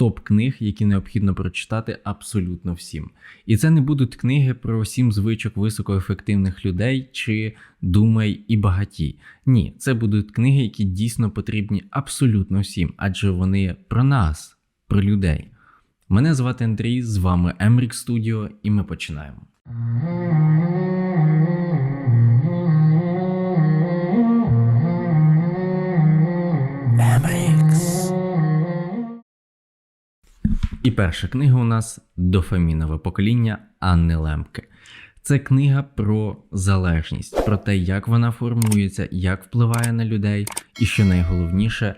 топ книг, які необхідно прочитати абсолютно всім. І це не будуть книги про сім звичок високоефективних людей чи думай і багатій. Ні, це будуть книги, які дійсно потрібні абсолютно всім, адже вони про нас, про людей. Мене звати Андрій, з вами Емрік Studio, і ми починаємо. І перша книга у нас Дофамінове покоління Анни Лемке. Це книга про залежність, про те, як вона формується, як впливає на людей, і що найголовніше,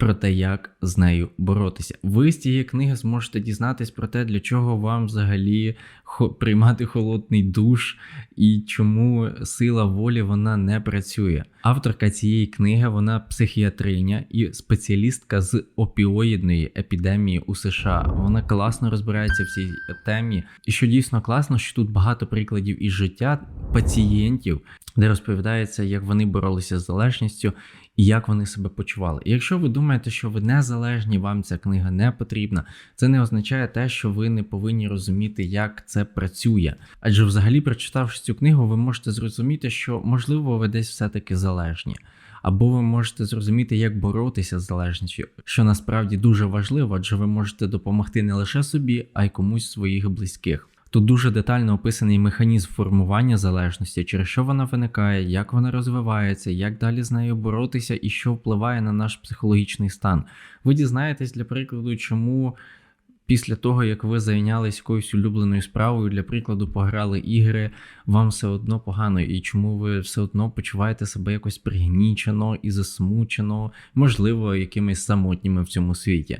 про те, як з нею боротися. Ви з цієї книги зможете дізнатись про те, для чого вам взагалі приймати холодний душ і чому сила волі вона не працює. Авторка цієї книги вона психіатриня і спеціалістка з опіоїдної епідемії у США. Вона класно розбирається в цій темі. І що дійсно класно, що тут багато прикладів із життя пацієнтів, де розповідається, як вони боролися з залежністю і як вони себе почували. І якщо ви думаєте, що ви незалежні, вам ця книга не потрібна, це не означає те, що ви не повинні розуміти, як це працює. Адже, взагалі, прочитавши цю книгу, ви можете зрозуміти, що можливо ви десь все-таки залежні. Або ви можете зрозуміти, як боротися з залежністю, що насправді дуже важливо, адже ви можете допомогти не лише собі, а й комусь своїх близьких. Тут дуже детально описаний механізм формування залежності, через що вона виникає, як вона розвивається, як далі з нею боротися і що впливає на наш психологічний стан. Ви дізнаєтесь, для прикладу, чому після того, як ви зайнялись якоюсь улюбленою справою, для прикладу, пограли ігри, вам все одно погано, і чому ви все одно почуваєте себе якось пригнічено і засмучено, можливо, якимись самотніми в цьому світі.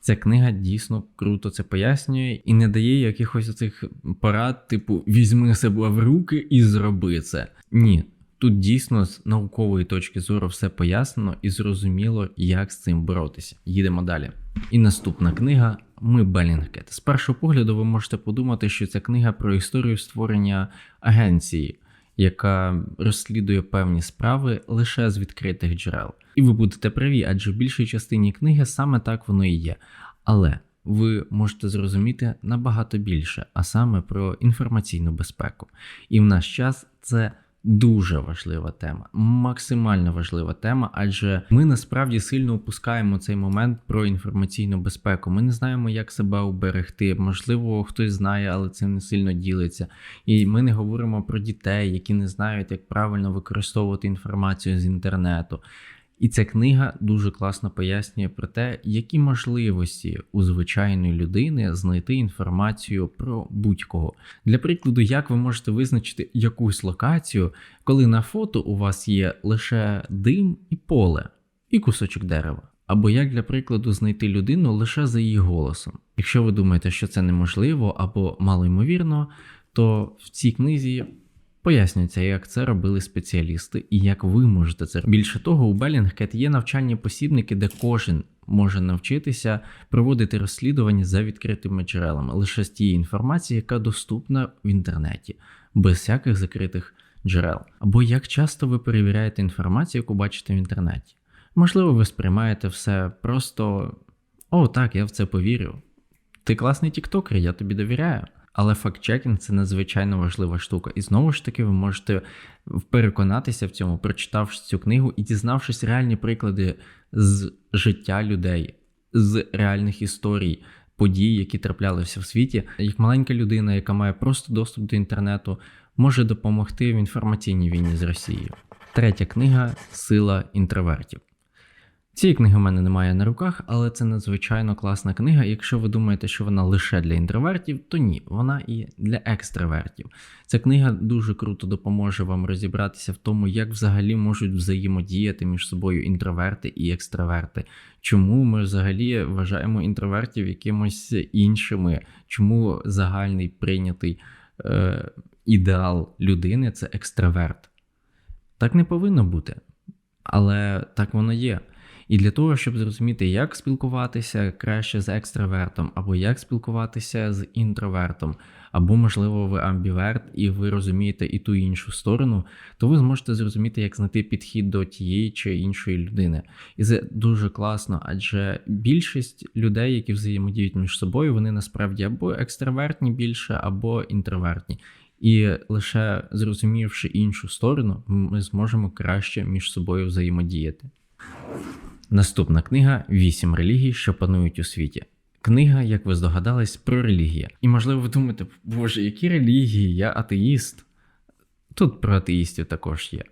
Ця книга дійсно круто це пояснює і не дає якихось цих порад, типу візьми себе в руки і зроби це. Ні. Тут дійсно з наукової точки зору все пояснено і зрозуміло, як з цим боротися. Їдемо далі. І наступна книга Ми Белінгкет. З першого погляду ви можете подумати, що ця книга про історію створення агенції, яка розслідує певні справи лише з відкритих джерел. І ви будете праві, адже в більшій частині книги саме так воно і є. Але ви можете зрозуміти набагато більше, а саме про інформаційну безпеку. І в наш час це дуже важлива тема, максимально важлива тема, адже ми насправді сильно упускаємо цей момент про інформаційну безпеку. Ми не знаємо, як себе уберегти. Можливо, хтось знає, але цим не сильно ділиться. І ми не говоримо про дітей, які не знають, як правильно використовувати інформацію з інтернету. І ця книга дуже класно пояснює про те, які можливості у звичайної людини знайти інформацію про будь-кого. Для прикладу, як ви можете визначити якусь локацію, коли на фото у вас є лише дим і поле, і кусочок дерева. Або як для прикладу знайти людину лише за її голосом. Якщо ви думаєте, що це неможливо або малоймовірно, то в цій книзі Пояснюється, як це робили спеціалісти і як ви можете це робити. Більше того, у Bellingcat є навчальні посібники, де кожен може навчитися проводити розслідування за відкритими джерелами, лише з тієї інформації, яка доступна в інтернеті, без всяких закритих джерел. Або як часто ви перевіряєте інформацію, яку бачите в інтернеті. Можливо, ви сприймаєте все просто о, так, я в це повірю. Ти класний тіктокер, я тобі довіряю. Але факт-чекінг це надзвичайно важлива штука. І знову ж таки, ви можете переконатися в цьому, прочитавши цю книгу і дізнавшись реальні приклади з життя людей, з реальних історій, подій, які траплялися в світі. Як маленька людина, яка має просто доступ до інтернету, може допомогти в інформаційній війні з Росією. Третя книга Сила інтровертів. Цієї книги в мене немає на руках, але це надзвичайно класна книга. Якщо ви думаєте, що вона лише для інтровертів, то ні, вона і для екстравертів. Ця книга дуже круто допоможе вам розібратися в тому, як взагалі можуть взаємодіяти між собою інтроверти і екстраверти. Чому ми взагалі вважаємо інтровертів якимось іншими, чому загальний прийнятий е, ідеал людини це екстраверт? Так не повинно бути. Але так воно є. І для того, щоб зрозуміти, як спілкуватися краще з екстравертом, або як спілкуватися з інтровертом, або, можливо, ви амбіверт і ви розумієте і ту і іншу сторону, то ви зможете зрозуміти, як знайти підхід до тієї чи іншої людини. І це дуже класно, адже більшість людей, які взаємодіють між собою, вони насправді або екстравертні більше, або інтровертні. І лише зрозумівши іншу сторону, ми зможемо краще між собою взаємодіяти. Наступна книга Вісім релігій, що панують у світі. Книга, як ви здогадались, про релігію. І можливо, ви думаєте, боже, які релігії? Я атеїст. Тут про атеїстів також є.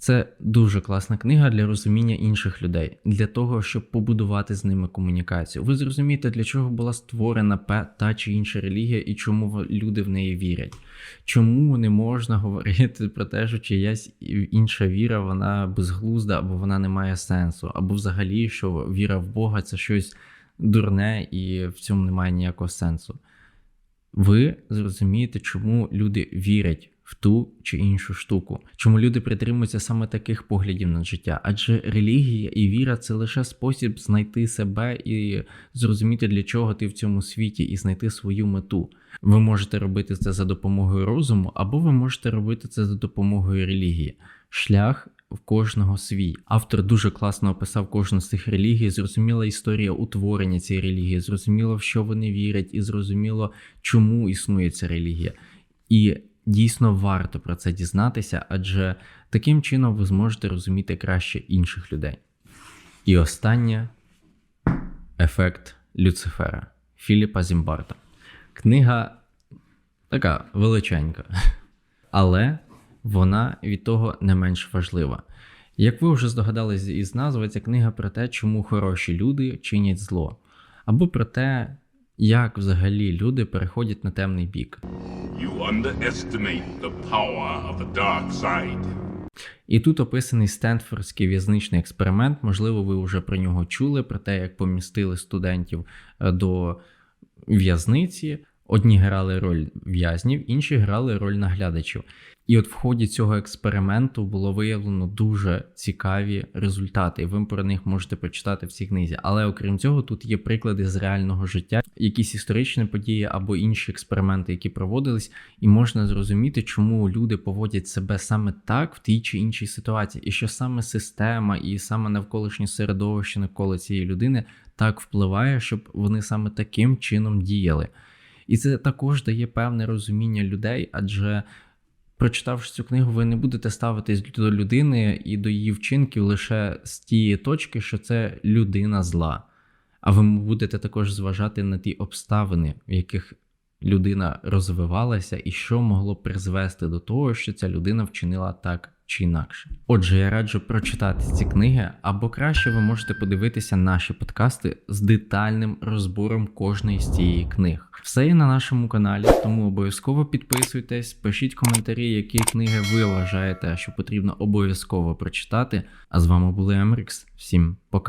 Це дуже класна книга для розуміння інших людей, для того, щоб побудувати з ними комунікацію. Ви зрозумієте, для чого була створена та чи інша релігія і чому люди в неї вірять. Чому не можна говорити про те, що чиясь інша віра, вона безглузда, або вона не має сенсу, або взагалі, що віра в Бога це щось дурне і в цьому немає ніякого сенсу. Ви зрозумієте, чому люди вірять в ту чи іншу штуку, чому люди притримуються саме таких поглядів на життя. Адже релігія і віра це лише спосіб знайти себе і зрозуміти, для чого ти в цьому світі, і знайти свою мету. Ви можете робити це за допомогою розуму, або ви можете робити це за допомогою релігії. Шлях в кожного свій. Автор дуже класно описав кожну з цих релігій, зрозуміла історія утворення цієї релігії, зрозуміло, в що вони вірять, і зрозуміло, чому існує ця релігія. І дійсно варто про це дізнатися, адже таким чином ви зможете розуміти краще інших людей. І останнє ефект Люцифера Філіпа Зімбарта. Книга така величенька, але вона від того не менш важлива. Як ви вже здогадались із назви, ця книга про те, чому хороші люди чинять зло, або про те, як взагалі люди переходять на темний бік. You underestimate the power of the dark side. І тут описаний Стенфордський в'язничний експеримент. Можливо, ви вже про нього чули, про те, як помістили студентів е, до в'язниці. Одні грали роль в'язнів, інші грали роль наглядачів. І от в ході цього експерименту було виявлено дуже цікаві результати, і ви про них можете почитати в цій книзі. Але окрім цього, тут є приклади з реального життя, якісь історичні події або інші експерименти, які проводились, і можна зрозуміти, чому люди поводять себе саме так в тій чи іншій ситуації, і що саме система і саме навколишнє середовище навколо цієї людини так впливає, щоб вони саме таким чином діяли. І це також дає певне розуміння людей, адже прочитавши цю книгу, ви не будете ставитись до людини і до її вчинків лише з тієї точки, що це людина зла. А ви будете також зважати на ті обставини, в яких людина розвивалася, і що могло призвести до того, що ця людина вчинила так чи інакше. Отже, я раджу прочитати ці книги, або краще ви можете подивитися наші подкасти з детальним розбором кожної з цієї книг. Все є на нашому каналі, тому обов'язково підписуйтесь, пишіть коментарі, які книги ви вважаєте, що потрібно обов'язково прочитати. А з вами були Емрікс. Всім пока.